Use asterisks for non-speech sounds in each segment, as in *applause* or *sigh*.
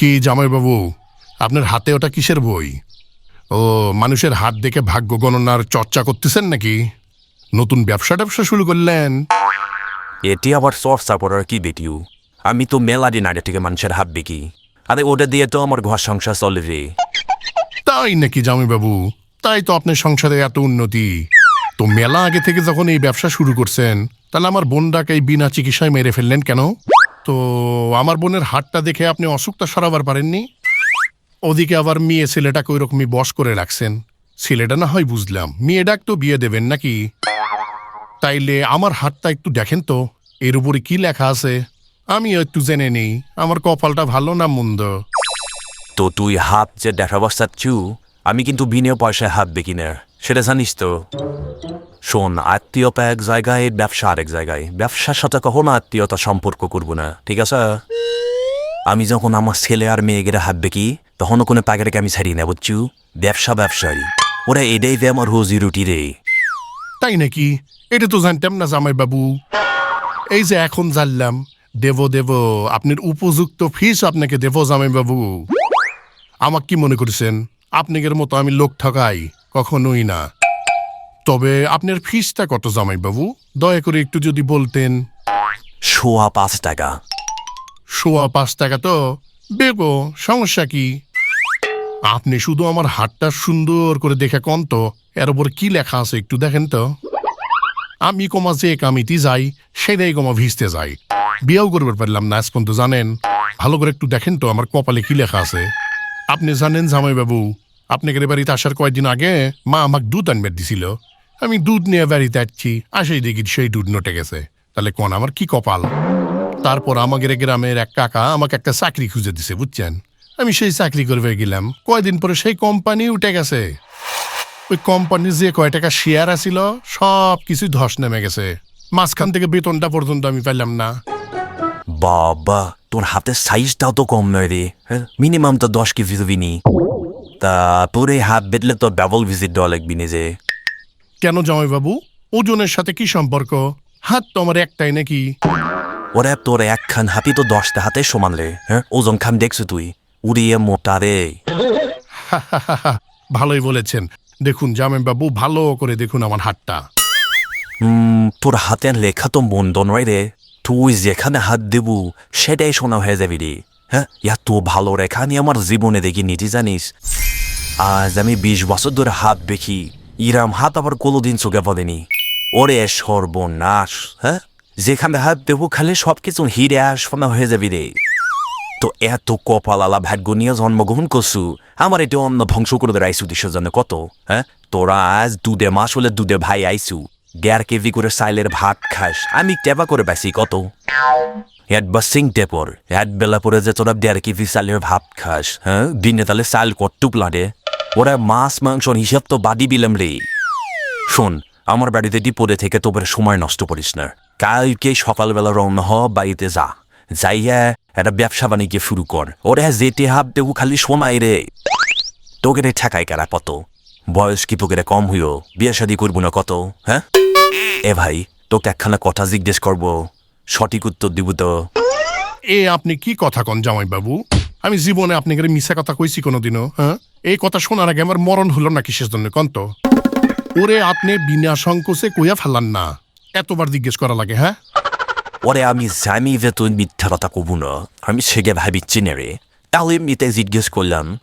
কি জামাইবাবু? আপনার হাতে ওটা কিসের বই? ও মানুষের হাত দেখে ভাগ্য গণনার চর্চা করতেছেন নাকি? নতুন ব্যবসা ট্যাবসা শুরু করলেন। এটি আবার চর্চা করার কি বেটিও আমি তো মেলা দিন আগে থেকে মানুষের হাত বিকি আরে ওটা দিয়ে তো আমার ঘর সংসার চলে রে। তাই নাকি জামাইবাবু? তাই তো আপনার সংসারে এত উন্নতি। তো মেলা আগে থেকে যখন এই ব্যবসা শুরু করছেন তাহলে আমার বোনটাকে এই বিনা চিকিৎসায় মেরে ফেললেন কেন? তো আমার বোনের হাতটা দেখে আপনি অসুখটা সরাবার পারেননি? ওদিকে আবার মেয়ে ছেলেটাকে ওই রকমই বস করে রাখছেন। ছেলেটা না হয় বুঝলাম। মেয়েটা তো বিয়ে দেবেন নাকি? তাইলে আমার হাতটা একটু দেখেন তো, এর উপরে কি লেখা আছে? আমিও একটু জেনে নেই। আমার কপালটা ভালো না মন্দ? তো তুই হাত যে দেখাবো চাচ্ছু আমি কিন্তু বিনে পয়সায় হাত বেকি না সেটা জানিস তো। শোন আত্মীয়তা এক জায়গায়, ব্যবসা আরেক জায়গায়। ব্যবসার সাথে কখনো আত্মীয়তা সম্পর্ক করব না, ঠিক আছে? আমি যখন আমার ছেলে আর মেয়েদের হাত বেকি তখন কোনো পাগেরকে আমি ছাড়ি না, বুঝছু? ব্যবসা ব্যবসায়ী। ওরা এটাই দে আমার রোজি রুটি রে। তাই নাকি? এটা তো জানতাম না জামাই বাবু। এই যে এখন জানলাম, দেব দেব, আপনার উপযুক্ত ফিস আপনাকে দেব জামাই বাবু। আমাকে কি মনে করেছেন? আপনাদের মতো আমি লোক ঠকাই কখনোই না। তবে আপনার ফিসটা কত জামাই বাবু দয়া করে একটু যদি বলতেন। সোয়া পাঁচ টাকা। সোয়া পাঁচ টাকা তো? দেব সমস্যা কি? আপনি শুধু আমার হাতটা সুন্দর করে দেখে কন তো। এর উপর কি লেখা আছে একটু দেখেন তো। আমি কমা যে কামিটি যাই সেটাই কমা ভিজতে যাই। বিয়েও করবার পারলাম না আজ পর্যন্ত জানেন? ভালো করে একটু দেখেন তো আমার কপালে কি লেখা আছে। আপনি জানেন জামাই বাবু আপনাদের বাড়িতে আসার কয়েকদিন আগে মা আমাকে দুধ আনবে দিছিল। আমি দুধ নিয়ে বাড়িতে আসছি, আসেই দেখি সেই দুধ নটে গেছে। তাহলে কোন আমার কি কপাল? তারপর আমাদের গ্রামের এক কাকা আমাকে একটা চাকরি খুঁজে দিছে, বুঝছেন? আমি সেই চাকরি করবে গেলাম। কয়দিন পরে সেই কোম্পানি উঠে গেছে। ওই কোম্পানির যে কয় টাকা শেয়ার আছিল সব কিছু ধস নেমে গেছে। মাঝখান থেকে বেতনটা পর্যন্ত আমি পাইলাম না। বাবা! তোর হাতের সাইজটাও তো কম নয় রে মিনিমাম তো দশ কেজি দিবি নি তা এই হাত বেদলে তোর ডাবল ভিজিট দেওয়া লাগবি নি যে। কেন জামাইবাবু ওজনের সাথে কি সম্পর্ক? হাত তো আমার একটাই নাকি? ওরে তোর একখান হাতি তো দশটা হাতে সমান রে হ্যাঁ? ওজন খাম দেখছ তুই? উড়িয়ে মোটা রে। *laughs* ভালোই বলেছেন। দেখুন জামাইবাবু ভালো করে দেখুন আমার হাতটা। হুম, তোর হাতের লেখা তো মন্দ নয় রে। তুই যেখানে হাত দেবু, সেটাই শোনা হয়ে যাবি রে। হ্যাঁ এত ভালো রেখা নিয়ে আমার জীবনে দেখি নিটি জানিস? আজ আমি বিশ বছর ধরে হাত দেখি, ইরাম হাত আবার কোনোদিন চোখে পড়েনি। ওরে সর্বনাশ হ্যাঁ? যেখানে হাত দেবো, খালি সব কিছু হিরে আসফনা হয়ে যাবি রে। তো এত কপাল আলা ভাগ্য নিয়ে জন্মগ্রহণ করছু, আমার এটা অন্য ধ্বংস করে দেয় আইসু দেশের জন্য কত হ্যাঁ? তোরা আজ দুধে মাস হলে দুধে ভাই আইসু দেড় কেজি করে সাইলের ভাত খাস, আমি টেপা করে পাইছি কত। বাসিং টেপর এক বেলা পরে যে তোরা দেড় কেজি সাইলের ভাত খাস হ্যাঁ দিনে তাহলে চাল কটুক লাগে ওরা মাছ মাংসর হিসাব তো বাদি বিলাম রে শোন আমার বাড়িতে ডিপোরে থেকে তোদের সময় নষ্ট করিস না। কালকে সকালবেলা রওনা হ বাড়িতে যা। যাইয়া একটা ব্যবসা বাণিজ্য শুরু কর ওরে যেতে হাব দেবু খালি সময় রে তোকে রে ঠেকাই কারা কত বয়স কি তোকে কম হইও? বিয়ে শাদি করব না কত? হ্যাঁ? এ ভাই তোকে একখানা কথা জিজ্ঞেস করব। সঠিক উত্তর দিব তো। এ আপনি কি কথা কন জামাইবাবু? আমি জীবনে আপনি আপনাকে মিশা কথা কইছি কোনোদিনও হ্যাঁ? এই কথা শোনার আগে আমার মরণ হলো না কিসের জন্য কন তো? ওরে আপনি বিনা সংকোচে কইয়া ফেলান না। এতবার জিজ্ঞেস করা লাগে হ্যাঁ? ওরে আমি জানি যে তুই মিথ্যা কথা কব না। আমি সেগে ভাবিচ্ছি না রে। তাহলে এমনিতে জিজ্ঞেস করলাম।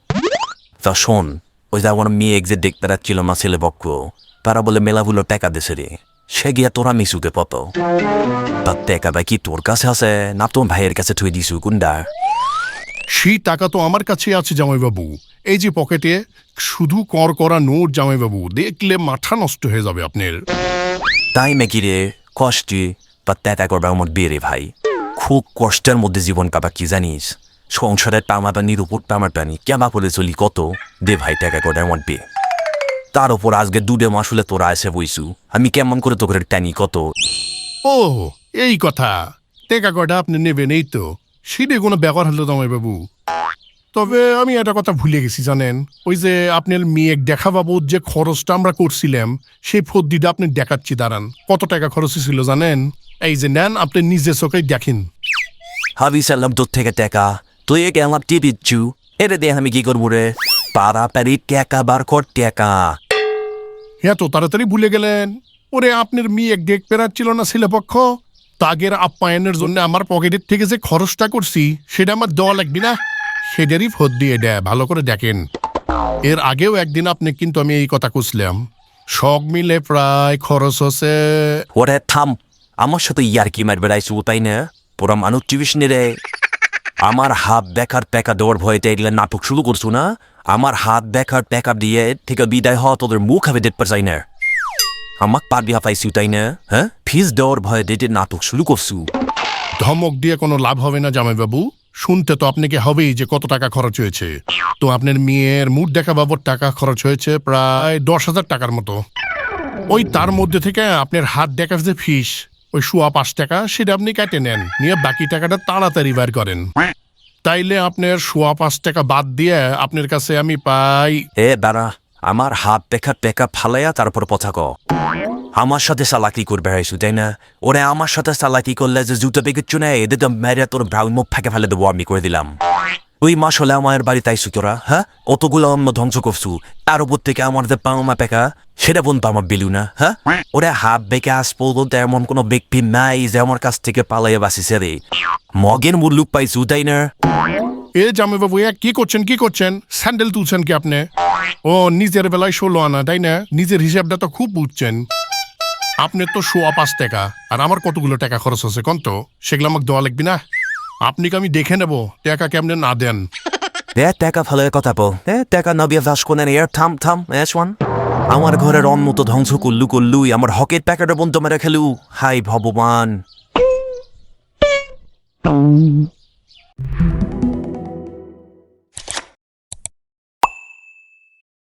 তা শোন ওই যে আমার মেয়ে যে দেখতে রাখছিল না ছেলে পক্ষ তারা বলে মেলাগুলো টাকা দেশে রে। সে গিয়া তোরা মিশুকে পত। তার টাকা বা কি তোর কাছে আছে? না তোর ভাইয়ের কাছে থুই দিছু কুন্ডা সেই টাকা তো আমার কাছে আছে জামাইবাবু। এই যে পকেটে শুধু কর করা নোট জামাইবাবু দেখলে মাথা নষ্ট হয়ে যাবে আপনার। তাই মেকি রে? কষ্টে বা ত্যাতা করবার আমার বিয়ে রে ভাই। খুব কষ্টের মধ্যে জীবন কাবা কি জানিস? সংসারের টামা পানির উপর পানি কেমা করে চলি কত? দে ভাই টাকা করে আমার বিয়ে তার উপর আজকে দুডে মাস হলে তোরা এসে বইসু আমি কেমন করে তোকে টানি কত? ও এই কথা। টেকা কটা আপনি নেবেন এই তো। সেটা কোনো ব্যাপার হলো জামাইবাবু তবে আমি একটা কথা ভুলে গেছি জানেন? ওই যে আপনার মেয়ে দেখা বাবদ যে খরচটা আমরা করছিলাম সেই ফদ্দিটা আপনি দেখাচ্ছি দাঁড়ান। কত টাকা খরচ ছিল জানেন? এই যে নেন আপনি নিজে চোখে দেখেন। হাবি সাল্লাম তোর থেকে টাকা তুই আমার টিপিচ্ছু এটা দিয়ে আমি কি করব রে? পাড়াপাড়ি টেকা বার কর টেকা। এত তাড়াতাড়ি ভুলে গেলেন। ওরে আপনার মেয়ে এক ডেক পেরাচ্ছিল না ছেলেপক্ষ তাগের আপ্যায়নের জন্য আমার পকেটের থেকে যে খরচটা করছি সেটা আমার দেওয়া লাগবে না। সেটারই ফোর দিয়ে দেয় ভালো করে দেখেন। এর আগেও একদিন আপনি কিন্তু আমি এই কথা কুছলাম সব মিলে প্রায় খরচ হচ্ছে। ওরে থাম আমার সাথে ইয়ার কি মার বেড়াইছু তাই না? পুরা মানুষ চিবিস নি রে। আমার হাত দেখার প্যাকা দেওয়ার ভয়তে এগুলো নাটক শুরু করছ না? আমার হাত দেখার প্যাকা দিয়ে থেকে বিদায় হওয়া তোদের মুখ হবে দেখতে চাই না আমাক পারবি হাফাইছু তাই না? হ্যাঁ? ফিস দেওয়ার ভয়ে ডেটের নাটক শুরু করছু। ধমক দিয়ে কোনো লাভ হবে না জামাইবাবু শুনতে তো আপনাকে হবেই যে কত টাকা খরচ হয়েছে। তো আপনার মেয়ের মুখ দেখা বাবর টাকা খরচ হয়েছে প্রায় দশ হাজার টাকার মতো। ওই তার মধ্যে থেকে আপনার হাত দেখার যে ফিস ওই সোয়া পাঁচ টাকা সেটা আপনি কেটে নেন, নিয়ে বাকি টাকাটা তাড়াতাড়ি বার করেন। তাইলে আপনার সোয়া পাঁচ টাকা বাদ দিয়ে আপনার কাছে আমি পাই। এ বেড়া আমার হাত দেখার পেকা ফালাইয়া তারপর পথাক আমার সাথে চালাকি করবে হাইছু তাই না? ওরে আমার সাথে চালাকি করলে যে জুতো পেকেচ্ছু না এদের তো মেরে তোর ব্রাউন মুখ ফেঁকে ফেলে দেবো, আমি করে দিলাম। ওই মাস হলে আমার বাড়ি তাইছু তোরা হ্যাঁ? অতগুলো অন্য ধ্বংস করছু। তার উপর থেকে আমার যে পাওমা পেকা, সেটা বলতো আমার বেলু না হ্যাঁ? ওরে হাফ বেঁকে আস পর্যন্ত এমন কোনো ব্যক্তি নাই যে আমার কাছ থেকে পালাইয়া বাঁচিছে রে। মগের মুল্লুক পাইছু, তাই না? এ জামাইবাবু এক কি করছেন কি করছেন? স্যান্ডেল তুলছেন কি আপনি? ও, নিজের বেলায় ষোলো আনা, তাই না? নিজের হিসাবটা তো খুব বুঝছেন। আপনার তো সোয়া পাঁচ টাকা, আর আমার কতগুলো টাকা খরচ হচ্ছে তো? সেগুলো আমাকে দেওয়া লাগবে না? আপনি আমি দেখে নেব, টাকা কেমনে না দেন। এ টাকা ফেলে কথা বল। এ, টাকা নবিয়া দাস কোনেন এর, থাম থাম, এস ওয়ান। আমার ঘরের অন্ন তো ধ্বংস করলু করলুই আমার হকের প্যাকেট বন্ধ মেরে খেলু। হাই ভগবান।